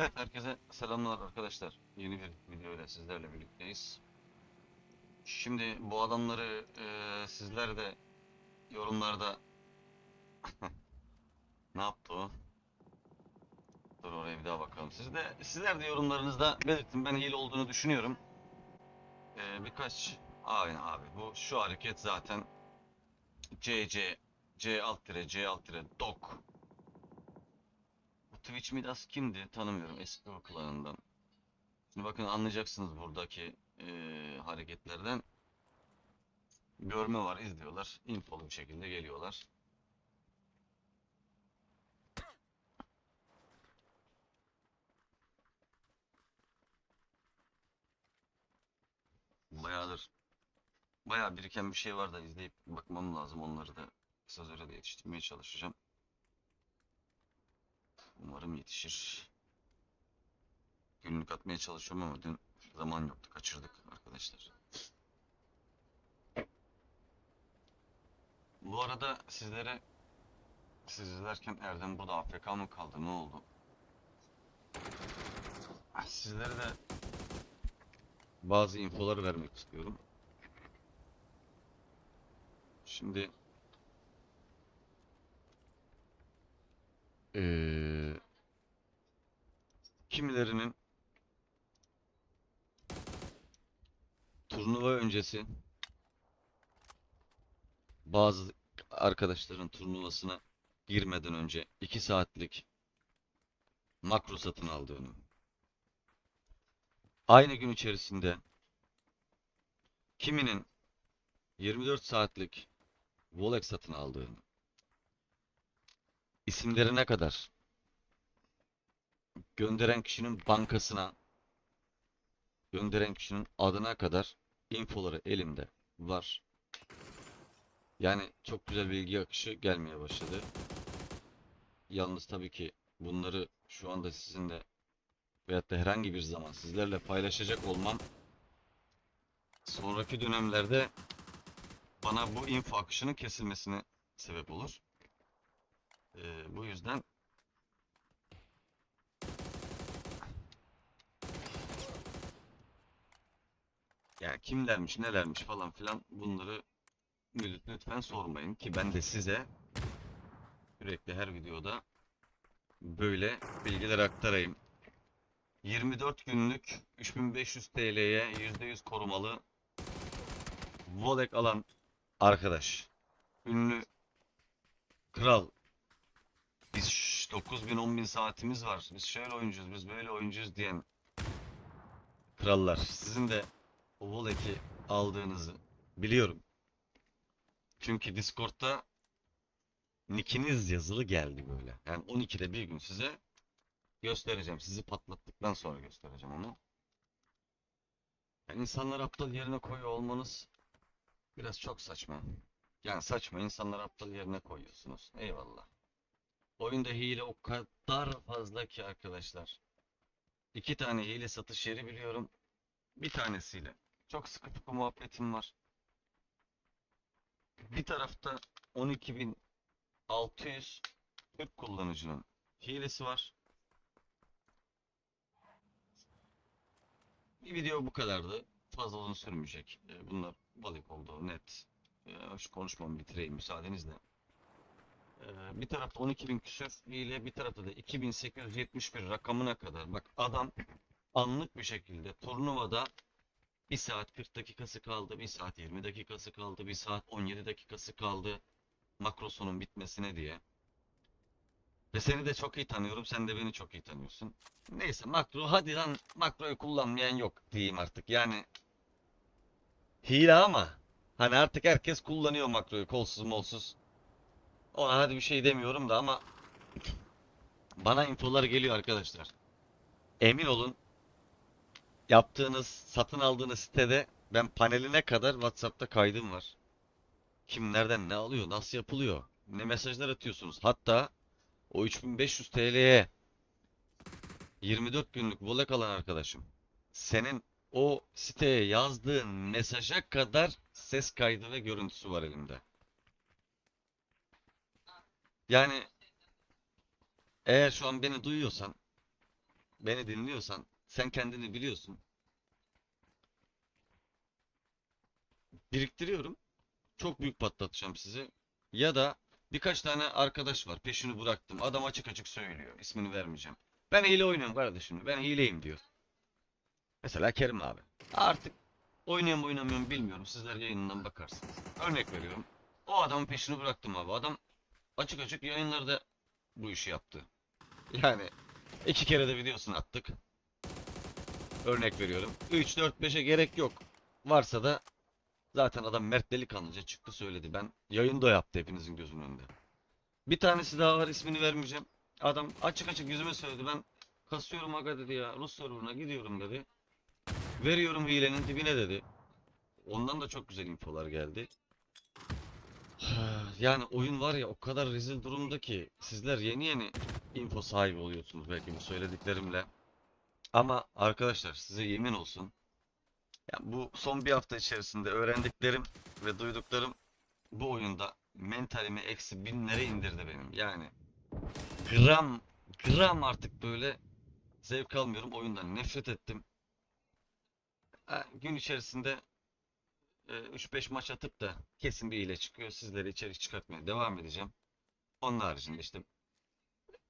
Evet herkese selamlar arkadaşlar. Yeni bir video ile sizlerle birlikteyiz. Şimdi bu adamları eee, sizler de yorumlarda ne yaptı o? Dur oraya bir daha bakalım. Siz de sizler de yorumlarınızda belirtin. Ben hile olduğunu düşünüyorum. Eee, birkaç aynen abi bu şu hareket zaten CC C alt tire C alt tire dok Twitch Midas kimdi? Tanımıyorum eski o. Şimdi bakın anlayacaksınız buradaki eee, hareketlerden. Görme var, izliyorlar. Infolu bir şekilde geliyorlar. Bayağıdır bayağı biriken bir şey var da izleyip bakmam lazım. Onları da kısa sürede yetiştirmeye çalışacağım. Umarım yetişir. Günlük atmaya çalışıyorum ama dün zaman yoktu. Kaçırdık arkadaşlar. Bu arada sizlere siz izlerken Erdem burada AFK mı kaldı? Ne oldu? Ah, Sizlere de bazı infoları vermek istiyorum. Şimdi eee kimilerinin turnuva öncesi bazı arkadaşların turnuvasına girmeden önce 2 saatlik makro satın aldığını aynı gün içerisinde kiminin 24 saatlik Volex satın aldığını isimlerine kadar gönderen kişinin bankasına gönderen kişinin adına kadar infoları elimde var. Yani çok güzel bilgi akışı gelmeye başladı. Yalnız tabii ki bunları şu anda sizinle veyahut da herhangi bir zaman sizlerle paylaşacak olmam sonraki dönemlerde bana bu info akışının kesilmesine sebep olur. Ee, bu yüzden ya kimlermiş nelermiş falan filan bunları lüt- lütfen sormayın ki ben de size sürekli her videoda böyle bilgiler aktarayım. 24 günlük 3500 TL'ye %100 korumalı Volek alan arkadaş. Ünlü kral. Biz 9000 10000 saatimiz var. Biz şöyle oyuncuyuz, biz böyle oyuncuyuz diyen krallar. Sizin de o Volek'i aldığınızı biliyorum. Çünkü Discord'da nickiniz yazılı geldi böyle. Yani 12'de bir gün size göstereceğim. Sizi patlattıktan sonra göstereceğim onu. Yani insanları aptal yerine koyuyor olmanız biraz çok saçma. Yani saçma insanları aptal yerine koyuyorsunuz. Eyvallah. Oyunda hile o kadar fazla ki arkadaşlar. İki tane hile satış yeri biliyorum. Bir tanesiyle. Çok sıkı fıkı muhabbetim var. Bir tarafta 12.600 Türk kullanıcının hilesi var. Bir video bu kadardı. Fazla uzun sürmeyecek. Ee, Bunlar balık oldu net. Ee, Şu konuşmamı bitireyim müsaadenizle. Ee, Bir tarafta 12.000 küsür hile, bir tarafta da 2871 rakamına kadar. Bak adam anlık bir şekilde turnuvada 1 saat 40 dakikası kaldı, 1 saat 20 dakikası kaldı, 1 saat 17 dakikası kaldı makrosonun bitmesine diye. Ve seni de çok iyi tanıyorum, sen de beni çok iyi tanıyorsun. Neyse makro, hadi lan makroyu kullanmayan yok diyeyim artık. Yani hile ama hani artık herkes kullanıyor makroyu kolsuz molsuz. Ona hadi bir şey demiyorum da ama bana infolar geliyor arkadaşlar. Emin olun yaptığınız, satın aldığınız sitede ben paneline kadar WhatsApp'ta kaydım var. Kim nereden ne alıyor, nasıl yapılıyor, ne mesajlar atıyorsunuz. Hatta o 3500 TL'ye 24 günlük volek alan arkadaşım. Senin o siteye yazdığın mesaja kadar ses kaydı ve görüntüsü var elimde. Yani eğer şu an beni duyuyorsan beni dinliyorsan sen kendini biliyorsun. Biriktiriyorum. Çok büyük patlatacağım sizi. Ya da birkaç tane arkadaş var. Peşini bıraktım. Adam açık açık söylüyor. İsmini vermeyeceğim. Ben hile oynuyorum kardeşim. Ben hileyim diyor. Mesela Kerim abi. Artık oynuyor mu oynamıyor mu bilmiyorum. Sizler yayınından bakarsınız. Örnek veriyorum. O adamın peşini bıraktım abi. Adam açık açık yayınlarda bu işi yaptı. Yani iki kere de videosunu attık. Örnek veriyorum. 3, 4, 5'e gerek yok. Varsa da zaten adam Mert Delikanlıca çıktı söyledi. Ben yayında yaptı hepinizin gözünün önünde. Bir tanesi daha var ismini vermeyeceğim. Adam açık açık yüzüme söyledi. Ben kasıyorum aga dedi ya. Rus serverına gidiyorum dedi. Veriyorum hilenin dibine dedi. Ondan da çok güzel infolar geldi. Yani oyun var ya o kadar rezil durumda ki sizler yeni yeni info sahibi oluyorsunuz belki bu söylediklerimle. Ama arkadaşlar size yemin olsun. Ya bu son bir hafta içerisinde öğrendiklerim ve duyduklarım bu oyunda mentalimi eksi binlere indirdi benim. Yani gram gram artık böyle zevk almıyorum. Oyundan nefret ettim. Gün içerisinde e, 3-5 maç atıp da kesin bir ile çıkıyor. Sizlere içerik çıkartmaya devam edeceğim. Onun haricinde işte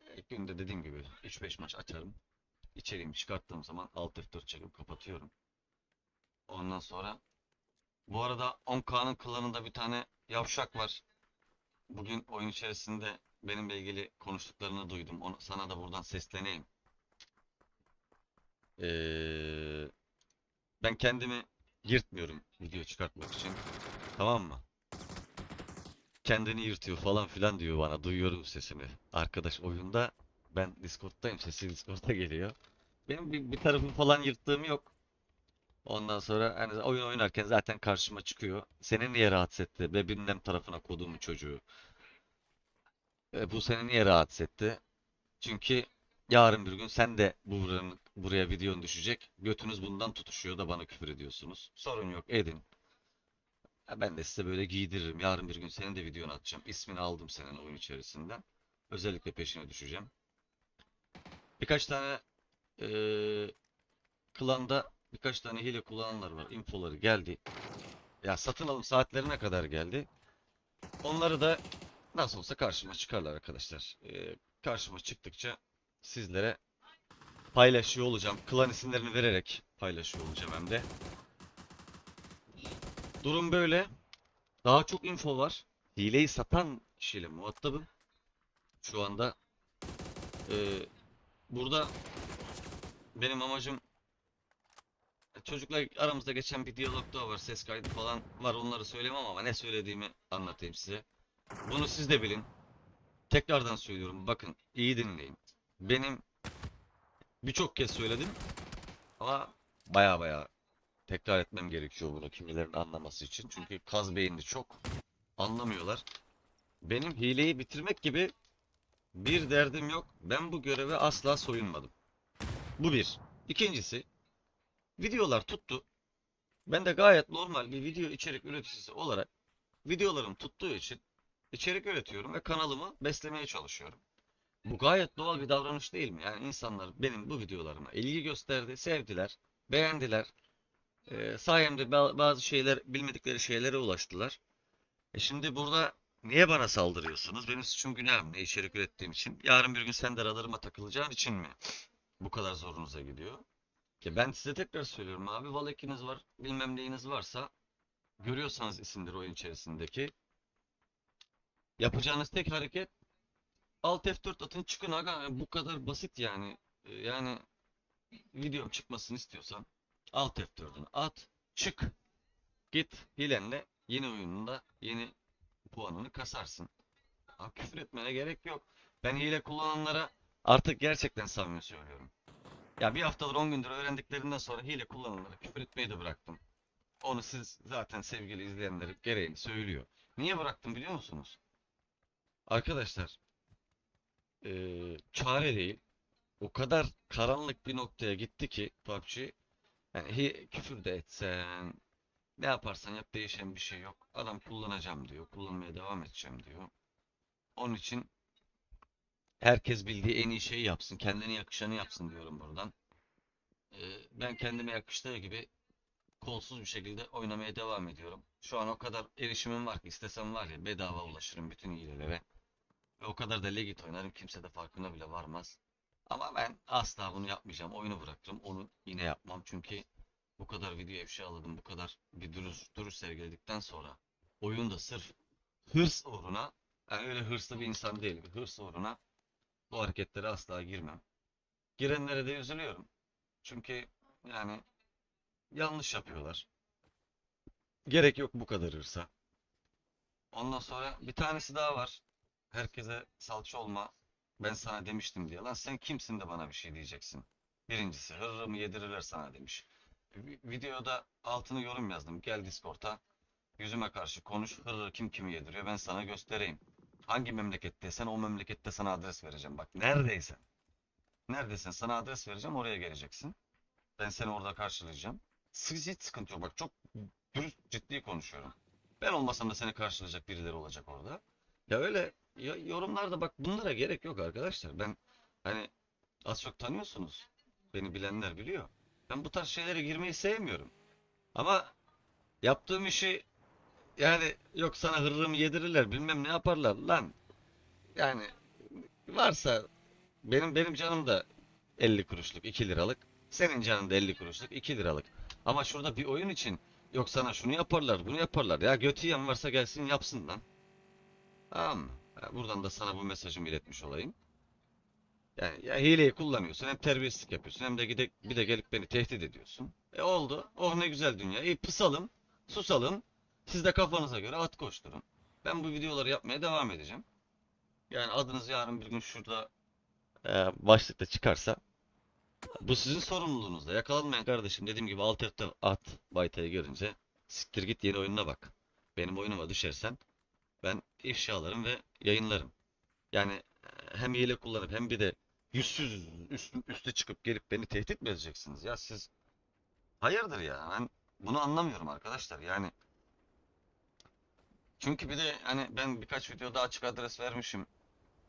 e, günde dediğim gibi 3-5 maç açarım. İçeriğimi çıkarttığım zaman alt F4 çekip kapatıyorum. Ondan sonra bu arada 10K'nın klanında bir tane yavşak var. Bugün oyun içerisinde benimle ilgili konuştuklarını duydum. Onu, sana da buradan sesleneyim. Ee, ben kendimi yırtmıyorum video çıkartmak için. Tamam mı? Kendini yırtıyor falan filan diyor bana. Duyuyorum sesini. Arkadaş oyunda ben Discord'dayım. Sesi Discord'a geliyor. Benim bir, bir tarafım falan yırttığım yok. Ondan sonra hani oyun oynarken zaten karşıma çıkıyor. Seni niye rahatsız etti? Be bilmem tarafına koduğum çocuğu. E, bu seni niye rahatsız etti? Çünkü yarın bir gün sen de buranın, buraya videon düşecek. Götünüz bundan tutuşuyor da bana küfür ediyorsunuz. Sorun yok edin. Ha, ben de size böyle giydiririm. Yarın bir gün senin de videonu atacağım. İsmini aldım senin oyun içerisinden. Özellikle peşine düşeceğim. Birkaç tane eee klanda birkaç tane hile kullananlar var. Infoları geldi. Ya satın alım saatlerine kadar geldi. Onları da nasıl olsa karşıma çıkarlar arkadaşlar. Eee, karşıma çıktıkça sizlere paylaşıyor olacağım. Klan isimlerini vererek paylaşıyor olacağım hem de. Durum böyle. Daha çok info var. Hileyi satan kişiyle muhatabım. Şu anda eee, burada benim amacım çocuklar aramızda geçen bir diyalog daha var. Ses kaydı falan var. Onları söylemem ama ne söylediğimi anlatayım size. Bunu siz de bilin. Tekrardan söylüyorum. Bakın iyi dinleyin. Benim birçok kez söyledim ama baya baya tekrar etmem gerekiyor bunu kimilerin anlaması için. Çünkü kaz beyinli çok anlamıyorlar. Benim hileyi bitirmek gibi bir derdim yok. Ben bu göreve asla soyunmadım. Bu bir. İkincisi, videolar tuttu. Ben de gayet normal bir video içerik üreticisi olarak videolarım tuttuğu için içerik üretiyorum ve kanalımı beslemeye çalışıyorum. Bu gayet doğal bir davranış değil mi? Yani insanlar benim bu videolarıma ilgi gösterdi, sevdiler, beğendiler. Ee, sayemde ba- bazı şeyler, bilmedikleri şeylere ulaştılar. E şimdi burada niye bana saldırıyorsunuz? Benim suçum günahım ne içerik ürettiğim için? Yarın bir gün sen de radarıma takılacağın için mi? Bu kadar zorunuza gidiyor. Ki ben size tekrar söylüyorum abi Valekiniz var, bilmem neyiniz varsa görüyorsanız isimleri oyun içerisindeki yapacağınız tek hareket Alt F4 atın çıkın aga bu kadar basit yani. Ee, Yani videom çıkmasını istiyorsan Alt F4'ünü at, çık. Git hilenle yeni oyununda yeni puanını kasarsın. Ama küfür etmene gerek yok. Ben hile kullananlara artık gerçekten samimi söylüyorum. Ya bir haftadır 10 gündür öğrendiklerinden sonra hile kullananlara küfür etmeyi de bıraktım. Onu siz zaten sevgili izleyenler gereğini söylüyor. Niye bıraktım biliyor musunuz? Arkadaşlar eee, çare değil. O kadar karanlık bir noktaya gitti ki PUBG. Yani küfür de etsen, ne yaparsan yap değişen bir şey yok. Adam kullanacağım diyor, kullanmaya devam edeceğim diyor. Onun için herkes bildiği en iyi şeyi yapsın, kendine yakışanı yapsın diyorum buradan. Ee, ben kendime yakıştığı gibi kolsuz bir şekilde oynamaya devam ediyorum. Şu an o kadar erişimim var ki istesem var ya bedava ulaşırım bütün hilelere. Ve o kadar da legit oynarım kimse de farkına bile varmaz. Ama ben asla bunu yapmayacağım. Oyunu bırakırım. Onu yine yapmam. Çünkü bu kadar video ifşaladım. Bu kadar bir duruş, duruş sergiledikten sonra oyunda sırf hırs uğruna yani öyle hırslı bir insan değilim. Hırs uğruna bu hareketlere asla girmem. Girenlere de üzülüyorum. Çünkü yani yanlış yapıyorlar. Gerek yok bu kadar hırsa. Ondan sonra bir tanesi daha var. Herkese salça olma. Ben sana demiştim diye. Lan sen kimsin de bana bir şey diyeceksin. Birincisi hırrımı yedirirler sana demiş. Vi- Videoda altını yorum yazdım. Gel Discord'a. Yüzüme karşı konuş. Hırrı kim kimi yediriyor ben sana göstereyim. Hangi memleketteysen o memlekette sana adres vereceğim. Bak neredeysen. Neredeysen sana adres vereceğim oraya geleceksin. Ben seni orada karşılayacağım. Siz hiç sıkıntı yok. Bak çok dürüst ciddi konuşuyorum. Ben olmasam da seni karşılayacak birileri olacak orada. Ya öyle yorumlarda bak bunlara gerek yok arkadaşlar. Ben hani az çok tanıyorsunuz. Beni bilenler biliyor. Ben bu tarz şeylere girmeyi sevmiyorum. Ama yaptığım işi yani yok sana hırrımı yedirirler bilmem ne yaparlar lan. Yani varsa benim benim canım da 50 kuruşluk 2 liralık. Senin canın da 50 kuruşluk 2 liralık. Ama şurada bir oyun için yok sana şunu yaparlar bunu yaparlar. Ya götü yiyen varsa gelsin yapsın lan. Tamam mı? Buradan da sana bu mesajımı iletmiş olayım. Yani ya hileyi kullanıyorsun hem terbiyesizlik yapıyorsun hem de gide, bir de gelip beni tehdit ediyorsun. E oldu. Oh ne güzel dünya. İyi pısalım, susalım. Siz de kafanıza göre at koşturun. Ben bu videoları yapmaya devam edeceğim. Yani adınız yarın bir gün şurada e, başlıkta çıkarsa bu sizin sorumluluğunuzda. Yakalanmayan kardeşim dediğim gibi alt F'ten at baytayı görünce siktir git yeni oyununa bak. Benim oyunuma düşersen ben ifşalarım ve yayınlarım. Yani e, hem hile kullanıp hem bir de yüzsüz üst, üste çıkıp gelip beni tehdit mi edeceksiniz? Ya siz hayırdır ya ben bunu anlamıyorum arkadaşlar yani. Çünkü bir de hani ben birkaç videoda açık adres vermişim.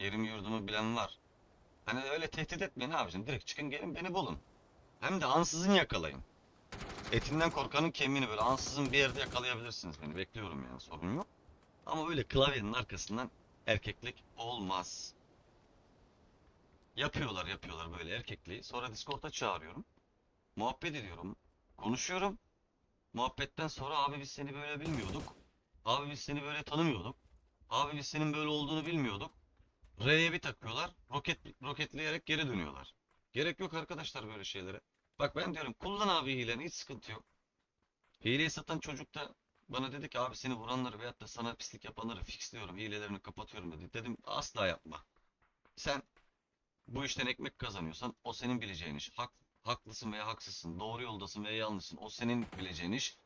Yerimi yurdumu bilen var. Hani öyle tehdit etmeyin abicim. Direkt çıkın gelin beni bulun. Hem de ansızın yakalayın. Etinden korkanın kemiğini böyle ansızın bir yerde yakalayabilirsiniz beni. Bekliyorum yani sorun yok. Ama öyle klavyenin arkasından erkeklik olmaz. Yapıyorlar yapıyorlar böyle erkekliği. Sonra Discord'a çağırıyorum. Muhabbet ediyorum. Konuşuyorum. Muhabbetten sonra abi biz seni böyle bilmiyorduk. Abi biz seni böyle tanımıyorduk. Abi biz senin böyle olduğunu bilmiyorduk. R'ye bir takıyorlar. Roket, roketleyerek geri dönüyorlar. Gerek yok arkadaşlar böyle şeylere. Bak ben diyorum kullan abi hileni hiç sıkıntı yok. Hileyi satan çocuk da bana dedi ki abi seni vuranları veyahut da sana pislik yapanları fixliyorum. Hilelerini kapatıyorum dedi. Dedim asla yapma. Sen bu işten ekmek kazanıyorsan o senin bileceğin iş. Hak, haklısın veya haksızsın. Doğru yoldasın veya yanlışsın. O senin bileceğin iş.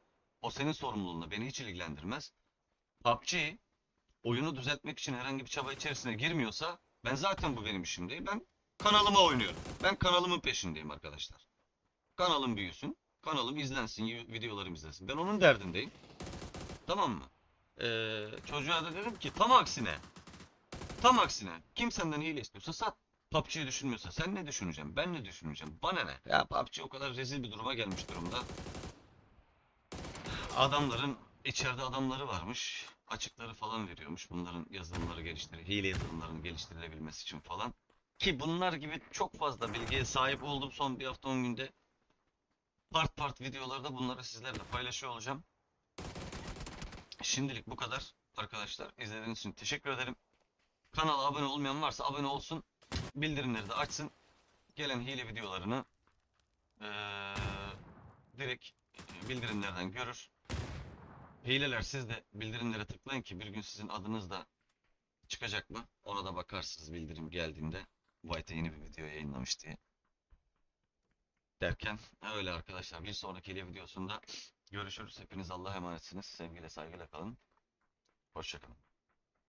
O senin sorumluluğunda. Beni hiç ilgilendirmez. PUBG oyunu düzeltmek için herhangi bir çaba içerisine girmiyorsa ben zaten bu benim işim değil. Ben kanalıma oynuyorum. Ben kanalımın peşindeyim arkadaşlar. Kanalım büyüsün. Kanalım izlensin, videolarım izlensin. Ben onun derdindeyim. Tamam mı? Ee, çocuğa da dedim ki tam aksine. Tam aksine. Kim senden hile sat. PUBG'yi düşünmüyorsa sen ne düşüneceksin? Ben ne düşüneceğim? Bana ne? Ya PUBG o kadar rezil bir duruma gelmiş durumda. Adamların içeride adamları varmış. Açıkları falan veriyormuş. Bunların yazılımları geliştiri, hile yazılımlarının geliştirilebilmesi için falan. Ki bunlar gibi çok fazla bilgiye sahip oldum son bir hafta 10 günde. Part part videolarda bunları sizlerle paylaşıyor olacağım. Şimdilik bu kadar arkadaşlar. İzlediğiniz için teşekkür ederim. Kanala abone olmayan varsa abone olsun. Bildirimleri de açsın. Gelen hile videolarını eee, direkt bildirimlerden görür. Hileler siz de bildirimlere tıklayın ki bir gün sizin adınız da çıkacak mı? Ona da bakarsınız bildirim geldiğinde. White'a yeni bir video yayınlamış diye. Derken öyle arkadaşlar bir sonraki hile videosunda görüşürüz. Hepiniz Allah'a emanetsiniz. Sevgiyle saygıyla kalın. Hoşçakalın.